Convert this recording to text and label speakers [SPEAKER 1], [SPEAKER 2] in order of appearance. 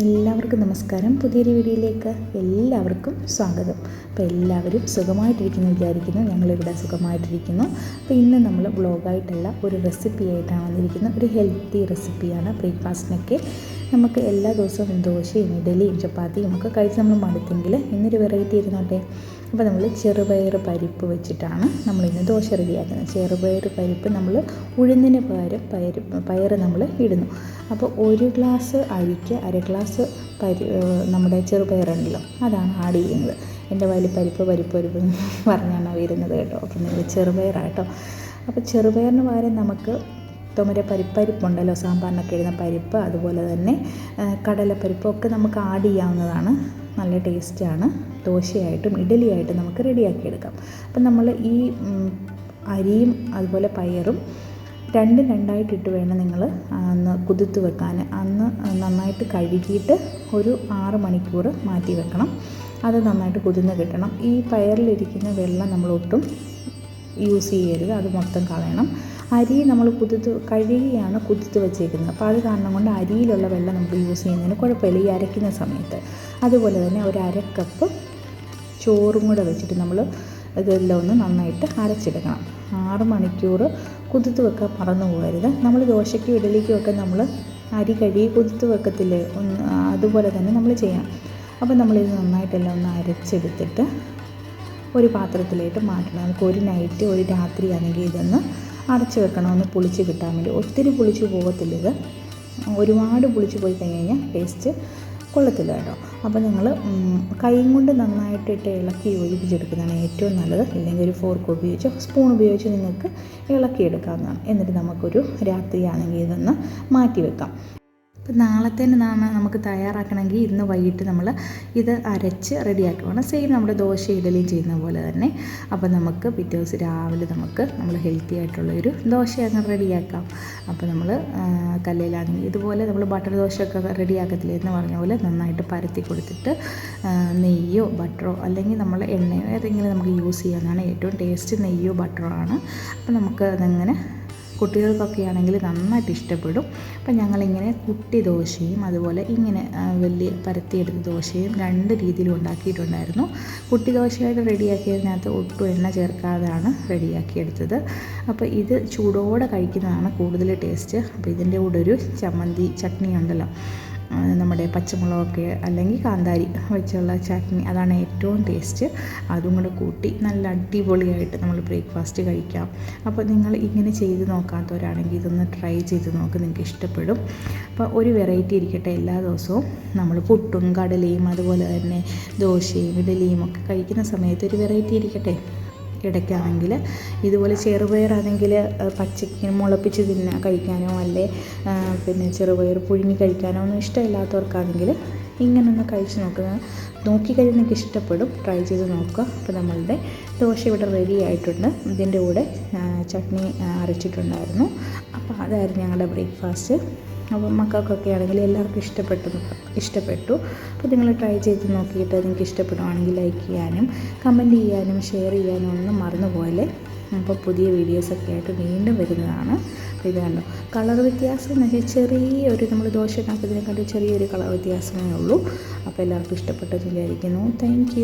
[SPEAKER 1] എല്ലാവർക്കും നമസ്കാരം. പുതിയൊരു വീഡിയോയിലേക്ക് എല്ലാവർക്കും സ്വാഗതം. അപ്പോൾ എല്ലാവരും സുഖമായിട്ടിരിക്കുന്നു വിചാരിക്കുന്നു. ഞങ്ങളിവിടെ സുഖമായിട്ടിരിക്കുന്നു. അപ്പോൾ ഇന്ന് നമ്മൾ ബ്ലോഗായിട്ടല്ല ഒരു റെസിപ്പി ആയിട്ടാണ് വന്നിരിക്കുന്നത്. ഒരു ഹെൽത്തി റെസിപ്പിയാണ്. ബ്രേക്ക്ഫാസ്റ്റിനൊക്കെ നമുക്ക് എല്ലാ ദിവസവും ദോശയും ഇഡലിയും ചപ്പാത്തിയും ഒക്കെ കഴിച്ച് നമ്മൾ മടുത്തെങ്കിൽ ഇന്നൊരു വെറൈറ്റി ഇരുന്നോട്ടെ അപ്പോൾ നമ്മൾ ചെറുപയർ പരിപ്പ് വെച്ചിട്ടാണ് നമ്മൾ ഇന്ന് ദോശ റെഡിയാക്കുന്നത്. ചെറുപയർ പരിപ്പ് നമ്മൾ ഉഴുന്നിന് പകരം പയർ പയർ നമ്മൾ ഇടുന്നു. അപ്പോൾ ഒരു ഗ്ലാസ് അരിക്ക് അര ഗ്ലാസ് പരി നമ്മുടെ ചെറുപയറുണ്ടല്ലോ അതാണ് ആഡ് ചെയ്യുന്നത്. എന്റെ വായിൽ പരിപ്പ് പരിപ്പ് പരിപ്പ് പറഞ്ഞാണ് വരുന്നത് കേട്ടോ. അപ്പം നിങ്ങൾ ചെറുപയറാണ് കേട്ടോ. അപ്പോൾ ചെറുപയറിന് പകരം നമുക്ക് തുമര പരിപ്പരിപ്പുണ്ടല്ലോ സാമ്പാറിനൊക്കെ ഇടുന്ന പരിപ്പ് അതുപോലെ തന്നെ കടലപ്പരിപ്പ് ഒക്കെ നമുക്ക് ആഡ് ചെയ്യാവുന്നതാണ്. നല്ല ടേസ്റ്റാണ്. ദോശയായിട്ടും ഇഡലിയായിട്ടും നമുക്ക് റെഡിയാക്കി എടുക്കാം അപ്പം നമ്മൾ ഈ അരിയും അതുപോലെ പയറും രണ്ടും രണ്ടായിട്ടിട്ട് വേണം നിങ്ങൾ അന്ന് കുതിർത്ത് വെക്കാൻ അന്ന് നന്നായിട്ട് കഴുകിയിട്ട് ഒരു ആറ് മണിക്കൂർ മാറ്റി വെക്കണം. അത് നന്നായിട്ട് കുതിർന്ന് കിട്ടണം. ഈ പയറിലിരിക്കുന്ന വെള്ളം നമ്മൾ ഒട്ടും യൂസ് ചെയ്യരുത്. അത് മൊത്തം കളയണം. അരി നമ്മൾ കുതിർത്ത് കഴുകിയാണ് കുതിർത്ത് വെച്ചേക്കുന്നത്. അപ്പോൾ അത് കാരണം കൊണ്ട് അരിയിലുള്ള വെള്ളം നമുക്ക് യൂസ് ചെയ്യുന്നതിന് കുഴപ്പമില്ല. ഈ അരയ്ക്കുന്ന സമയത്ത്. അതുപോലെ തന്നെ ഒരു അര കപ്പ് ചോറും കൂടെ വെച്ചിട്ട് നമ്മൾ ഇതെല്ലാം ഒന്ന് നന്നായിട്ട് അരച്ചെടുക്കണം. ആറ് മണിക്കൂർ കുതിർത്ത് വെക്കാൻ മറന്നു പോകരുത്. നമ്മൾ ദോശയ്ക്കും ഇഡലിക്കും ഒക്കെ നമ്മൾ അരി കഴുകി കുതിർത്ത് വെക്കത്തില്ലേ ഒന്ന് അതുപോലെ തന്നെ നമ്മൾ ചെയ്യണം അപ്പോൾ നമ്മളിത് നന്നായിട്ടെല്ലാം ഒന്ന് അരച്ചെടുത്തിട്ട് ഒരു പാത്രത്തിലേക്ക് മാറ്റണം. നമുക്ക് ഒരു നൈറ്റ് ഒരു രാത്രി ആണെങ്കിൽ ഇതൊന്ന് അടച്ചു വെക്കണം. ഒന്ന് പുളിച്ച് കിട്ടാൻ വേണ്ടി. ഒത്തിരി പുളിച്ച് പോകത്തില്ല ഇത്. ഒരുപാട് പുളിച്ച് പോയി കഴിഞ്ഞ് കഴിഞ്ഞാൽ ടേസ്റ്റ് കൊള്ളത്തില്ല കേട്ടോ അപ്പോൾ നിങ്ങൾ കൈയും കൊണ്ട് നന്നായിട്ടിട്ട് ഇളക്കി യോജിപ്പിച്ചെടുക്കുന്നതാണ് ഏറ്റവും നല്ലത്. ഇല്ലെങ്കിൽ ഒരു ഫോർക്ക് ഉപയോഗിച്ചോ സ്പൂൺ ഉപയോഗിച്ച് നിങ്ങൾക്ക് ഇളക്കിയെടുക്കാവുന്നതാണ്. എന്നിട്ട് നമുക്കൊരു രാത്രിയാണെങ്കിൽ ഇതൊന്ന് മാറ്റി വെക്കാം ഇപ്പം നാളത്തേന് നമുക്ക് തയ്യാറാക്കണമെങ്കിൽ ഇന്ന് വൈകിട്ട് നമ്മൾ ഇത് അരച്ച് റെഡിയാക്കി വേണം സെയിം നമ്മുടെ ദോശ ഇഡലിയും ചെയ്യുന്ന പോലെ തന്നെ. അപ്പോൾ നമുക്ക് പിറ്റേ ദിവസം രാവിലെ നമുക്ക് നമ്മൾ ഹെൽത്തി ആയിട്ടുള്ള ഒരു ദോശ അങ്ങ് റെഡിയാക്കാം. അപ്പോൾ നമ്മൾ കല്ലിലാണെങ്കിൽ ഇതുപോലെ നമ്മൾ ബട്ടർ ദോശയൊക്കെ റെഡിയാക്കത്തില്ല എന്ന് പറഞ്ഞ പോലെ നന്നായിട്ട് പരത്തി കൊടുത്തിട്ട് നെയ്യോ ബട്ടറോ അല്ലെങ്കിൽ നമ്മൾ എണ്ണയോ ഏതെങ്കിലും നമുക്ക് യൂസ് ചെയ്യാനാണ് ഏറ്റവും ടേസ്റ്റ് നെയ്യോ ബട്ടറോ ആണ്. അപ്പോൾ നമുക്ക് അതങ്ങനെ കുട്ടികൾക്കൊക്കെ ആണെങ്കിൽ നന്നായിട്ട് ഇഷ്ടപ്പെടും. അപ്പം ഞങ്ങളിങ്ങനെ കുട്ടി ദോശയും അതുപോലെ ഇങ്ങനെ വലിയ പരത്തിയെടുത്ത ദോശയും രണ്ട് രീതിയിൽ ഉണ്ടാക്കിയിട്ടുണ്ടായിരുന്നു. കുട്ടി ദോശയായിട്ട് റെഡിയാക്കിയതിനകത്ത് ഒട്ടും എണ്ണ ചേർക്കാതെയാണ് റെഡിയാക്കിയെടുത്തത്. അപ്പോൾ ഇത് ചൂടോടെ കഴിക്കുന്നതാണ് കൂടുതൽ ടേസ്റ്റ്. അപ്പോൾ ഇതിന്റെ കൂടെ ഒരു ചമ്മന്തി ചട്നി ഉണ്ടല്ലോ. നമ്മുടെ പച്ചമുളകൊക്കെ അല്ലെങ്കിൽ കാന്താരി വെച്ചുള്ള ചട്നി അതാണ് ഏറ്റവും ടേസ്റ്റ്. അതും കൂടെ കൂട്ടി നല്ല അടിപൊളിയായിട്ട് നമ്മൾ ബ്രേക്ക്ഫാസ്റ്റ് കഴിക്കാം. അപ്പോൾ നിങ്ങൾ ഇങ്ങനെ ചെയ്ത് നോക്കാത്തവരാണെങ്കിൽ ഇതൊന്ന് ട്രൈ ചെയ്ത് നോക്ക് നിങ്ങൾക്ക് ഇഷ്ടപ്പെടും. അപ്പോൾ ഒരു വെറൈറ്റി ഇരിക്കട്ടെ എല്ലാ ദിവസവും നമ്മൾ പുട്ടും കടലയും അതുപോലെ തന്നെ ദോശയും ഇഡലിയും ഒക്കെ കഴിക്കുന്ന സമയത്ത് ഒരു വെറൈറ്റി ഇരിക്കട്ടെ. ഇടയ്ക്കാണെങ്കിൽ ഇതുപോലെ ചെറുപയറാണെങ്കിൽ പച്ചയ്ക്ക് മുളപ്പിച്ച് തിന്നാൻ കഴിക്കാനോ അല്ലേ പിന്നെ ചെറുപയർ പുഴുങ്ങി കഴിക്കാനോ ഒന്നും ഇഷ്ടമില്ലാത്തവർക്കാണെങ്കിൽ ഇങ്ങനൊന്ന് കഴിച്ച് നോക്കുക നോക്കിക്കഴിഞ്ഞാൽ നിങ്ങൾക്ക് ഇഷ്ടപ്പെടും. ട്രൈ ചെയ്ത് നോക്കുക. അപ്പോൾ നമ്മളുടെ ദോശ ഇവിടെ റെഡി ആയിട്ടുണ്ട്. ഇതിന്റെ കൂടെ ചട്നി അരച്ചിട്ടുണ്ടായിരുന്നു. അപ്പോൾ അതായിരുന്നു ഞങ്ങളുടെ ബ്രേക്ക്ഫാസ്റ്റ് അപ്പോൾ മക്കൾക്കൊക്കെ ആണെങ്കിൽ എല്ലാവർക്കും ഇഷ്ടപ്പെട്ടു ഇഷ്ടപ്പെട്ടു. അപ്പോൾ നിങ്ങൾ ട്രൈ ചെയ്ത് നോക്കിയിട്ട് നിങ്ങൾക്ക് ഇഷ്ടപ്പെടുവാണെങ്കിൽ ലൈക്ക് ചെയ്യാനും കമന്റ് ചെയ്യാനും ഷെയർ ചെയ്യാനും ഒന്നും മറന്നുപോലെ അപ്പോൾ പുതിയ വീഡിയോസൊക്കെ ആയിട്ട് വീണ്ടും വരുന്നതാണ്. അപ്പോൾ ഇത് കണ്ടോ? കളർ വ്യത്യാസം എന്ന് വെച്ചാൽ ചെറിയൊരു നമ്മൾ ദോശ ഉണ്ടാക്കുന്നതിനെക്കാട്ടും ചെറിയൊരു കളർ വ്യത്യാസമേ ഉള്ളൂ. അപ്പോൾ എല്ലാവർക്കും ഇഷ്ടപ്പെട്ടെന്ന് വിചാരിക്കുന്നു. താങ്ക്